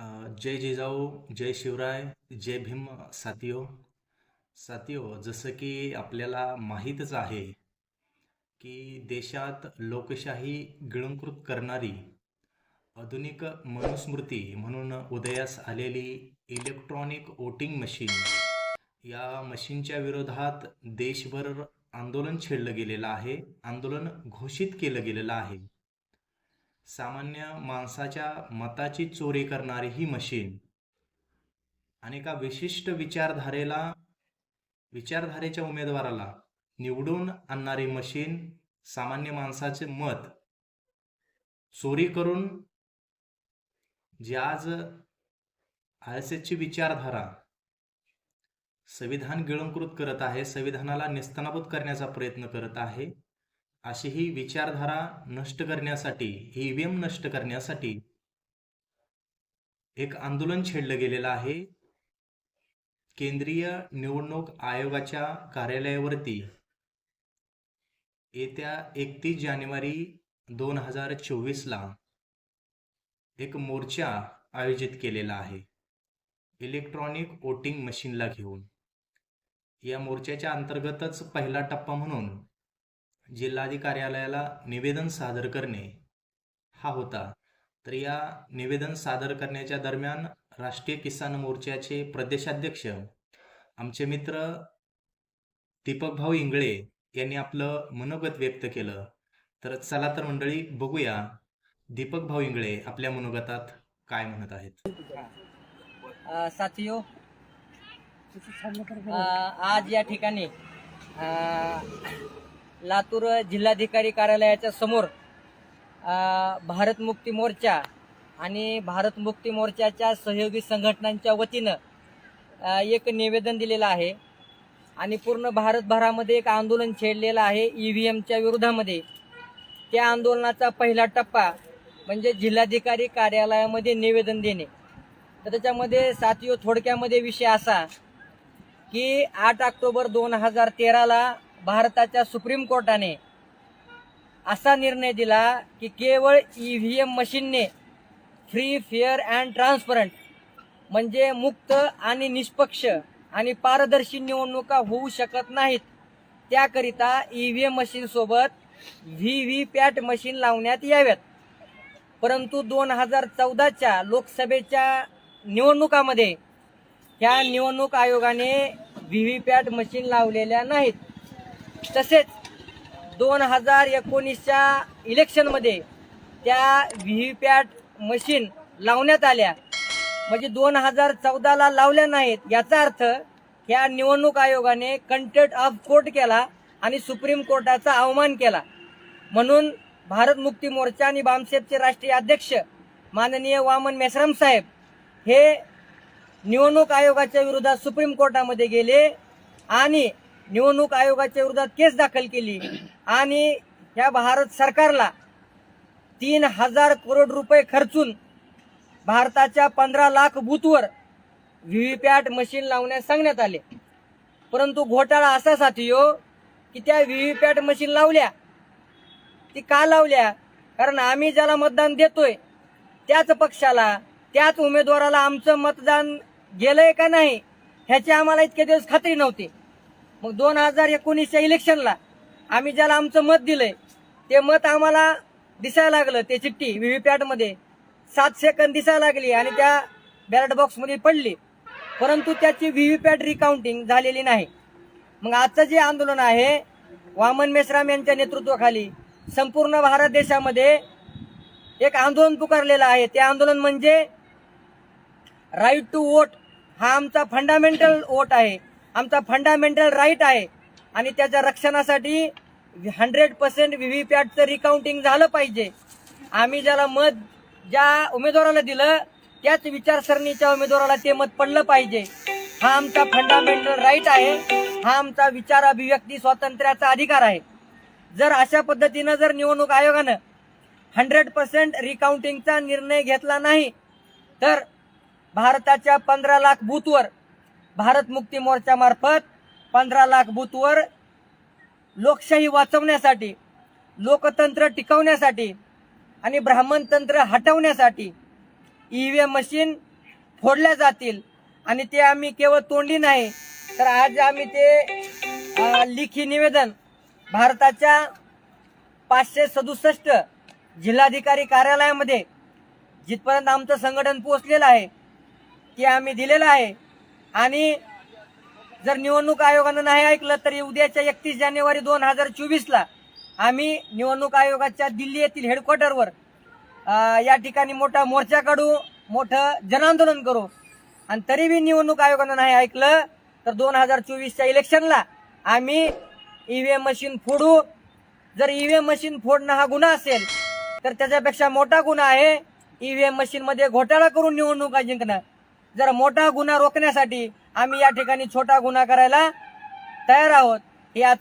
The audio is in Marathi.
जय जिजाऊ जय शिवराय जय भीम साथियो. साथियो जसं की आपल्याला माहीतच आहे की देशात लोकशाही गिळंकृत करणारी आधुनिक मनुस्मृती म्हणून उदयास आलेली इलेक्ट्रॉनिक वोटिंग मशीन या मशीनच्या विरोधात देशभर आंदोलन छेडलं गेलेलं आहे आंदोलन घोषित केलं गेलेलं आहे. सामान्य माणसाच्या मताची चोरी करणारी ही मशीन आणि एका विशिष्ट विचारधारेला विचारधारेच्या उमेदवाराला निवडून आणणारी मशीन सामान्य माणसाचे मत चोरी करून जी आज आर एस एसची विचारधारा संविधान गिळंकृत करत आहे संविधानाला निस्तनाभूत करण्याचा प्रयत्न करत आहे अशी ही विचारधारा नष्ट करण्यासाठी ईव्हीएम नष्ट करण्यासाठी एक आंदोलन छेडलं गेलेलं आहे. केंद्रीय निवडणूक आयोगाच्या कार्यालयावरती येत्या एकतीस जानेवारी दोन हजार चोवीसला एक मोर्चा आयोजित केलेला आहे. इलेक्ट्रॉनिक वोटिंग मशीनला घेऊन. या मोर्चाच्या अंतर्गतच पहिला टप्पा म्हणून जिल्हाधिकारी कार्यालयाला निवेदन सादर करणे हा होता. तर या निवेदन सादर करण्याच्या दरम्यान राष्ट्रीय किसान मोर्चाचे प्रदेशाध्यक्ष आमचे मित्र दीपक भाऊ इंगळे यांनी आपलं मनोगत व्यक्त केलं. तर चला तर मंडळी बघूया दीपक भाऊ इंगळे आपल्या मनोगतात काय म्हणत आहेत. साथियो आज या ठिकाणी लातूर जिल्हाधिकारी कार्यालयाच्या समोर भारत मुक्ती मोर्चा आणि भारत मुक्ती मोर्चाच्या सहयोगी संघटनांच्या वतीनं एक निवेदन दिलेलं आहे. आणि पूर्ण भारतभरामध्ये एक आंदोलन छेडलेलं आहे ई व्ही एमच्या विरोधामध्ये. त्या आंदोलनाचा पहिला टप्पा म्हणजे जिल्हाधिकारी कार्यालयामध्ये निवेदन देणे. तर त्याच्यामध्ये साथियो थोडक्यामध्ये विषय असा की आठ ऑक्टोबर दोन हजार तेराला भारताच्या सुप्रीम कोर्टाने असा निर्णय दिला की केवळ ई व्ही एम मशीनने फ्री फेअर अँड ट्रान्सपरंट म्हणजे मुक्त आणि निष्पक्ष आणि पारदर्शी निवडणुका होऊ शकत नाहीत. त्याकरिता ई व्ही एम मशीनसोबत व्ही व्ही पॅट मशीन लावण्यात याव्यात. परंतु दोन हजार चौदाच्या लोकसभेच्या निवडणुकामध्ये ह्या निवडणूक आयोगाने व्ही व्ही पॅट मशीन लावलेल्या नाहीत. तसेच दोन हजार एकोणीसच्या इलेक्शनमध्ये त्या व्ही व्ही पॅट मशीन लावण्यात आल्या. म्हणजे दोन हजार चौदाला लावल्या नाहीत. याचा अर्थ ह्या निवडणूक आयोगाने कंटेट ऑफ कोर्ट केला आणि सुप्रीम कोर्टाचा अवमान केला. म्हणून भारत मुक्ती मोर्चा आणि बामसेपचे राष्ट्रीय अध्यक्ष माननीय वामन मेश्राम साहेब हे निवडणूक आयोगाच्या विरोधात सुप्रीम कोर्टामध्ये गेले आणि निवडणूक आयोगाच्या विरोधात केस दाखल केली. आणि ह्या भारत सरकारला तीन हजार करोड रुपये खर्चून भारताच्या पंधरा लाख बूथवर व्ही पॅड मशीन लावण्यास सांगण्यात आले. परंतु घोटाळा असा साथी हो की त्या व्ही पॅड मशीन लावल्या. ती का लावल्या? कारण आम्ही ज्याला मतदान देतोय त्याच पक्षाला त्याच उमेदवाराला आमचं मतदान गेलंय का नाही ह्याची आम्हाला इतके दिवस खात्री नव्हती. मग दोन हजार एकोणीसच्या इलेक्शनला आम्ही ज्याला आमचं मत दिलंय ते मत आम्हाला दिसायला लागलं ते चिठ्ठी व्हीव्हीपॅटमध्ये. सात सेकंद दिसायला लागली आणि त्या बॅलेट बॉक्समध्ये पडली. परंतु त्याची व्हीव्हीपॅट रिकाउंटिंग झालेली नाही. मग आजचं जे आंदोलन आहे वामन मेश्राम यांच्या नेतृत्वाखाली संपूर्ण भारत देशामध्ये एक आंदोलन पुकारलेलं आहे. ते आंदोलन म्हणजे राईट टू वोट हा आमचा फंडामेंटल वोट आहे. आमचा फंडामेंटल राईट आहे. आणि त्याच्या रक्षणासाठी हंड्रेड पर्सेंट व्हीव्हीपॅटचं रिकाउंटिंग झालं पाहिजे. आम्ही ज्याला मत ज्या उमेदवाराला दिलं त्याच विचारसरणीच्या उमेदवाराला ते मत पडलं पाहिजे. हा आमचा फंडामेंटल राईट आहे. हा आमचा विचार अभिव्यक्ती स्वातंत्र्याचा अधिकार आहे. जर अशा पद्धतीनं जर निवडणूक आयोगानं हंड्रेड पर्सेंट रिकाउंटिंगचा निर्णय घेतला नाही तर भारताच्या पंधरा लाख बूथवर भारत मुक्ती मोर्चामार्फत पंधरा लाख बूथवर लोकशाही वाचवण्यासाठी लोकतंत्र टिकवण्यासाठी आणि ब्राह्मण तंत्र हटवण्यासाठी ईव्हीएम मशीन फोडल्या जातील. आणि ते आम्ही केवळ तोंडी नाही तर आज आम्ही ते लिखी निवेदन भारताच्या पाचशे सदुसष्ट जिल्हाधिकारी कार्यालयामध्ये जिथपर्यंत आमचं संघटन पोहोचलेलं आहे ते आम्ही दिलेलं आहे. आणि जर निवडणूक आयोगानं नाही ऐकलं तरी उद्याच्या एकतीस जानेवारी दोन हजार चोवीसला आम्ही निवडणूक आयोगाच्या दिल्ली येथील हेडक्वार्टरवर या ठिकाणी मोठा मोर्चा काढू मोठं जनांदोलन करू. आणि तरी बी निवडणूक आयोगानं नाही ऐकलं तर दोन हजार चोवीसच्या इलेक्शनला आम्ही ईव्हीएम मशीन फोडू. जर ईव्हीएम मशीन फोडणं हा गुन्हा असेल तर त्याच्यापेक्षा मोठा गुन्हा आहे ईव्हीएम एम मशीनमध्ये घोटाळा करून निवडणुका जिंकणं. जर मोठा गुन्हा रोखण्यासाठी आम्ही या ठिकाणी छोटा गुन्हा करायला तयार आहोत हे आज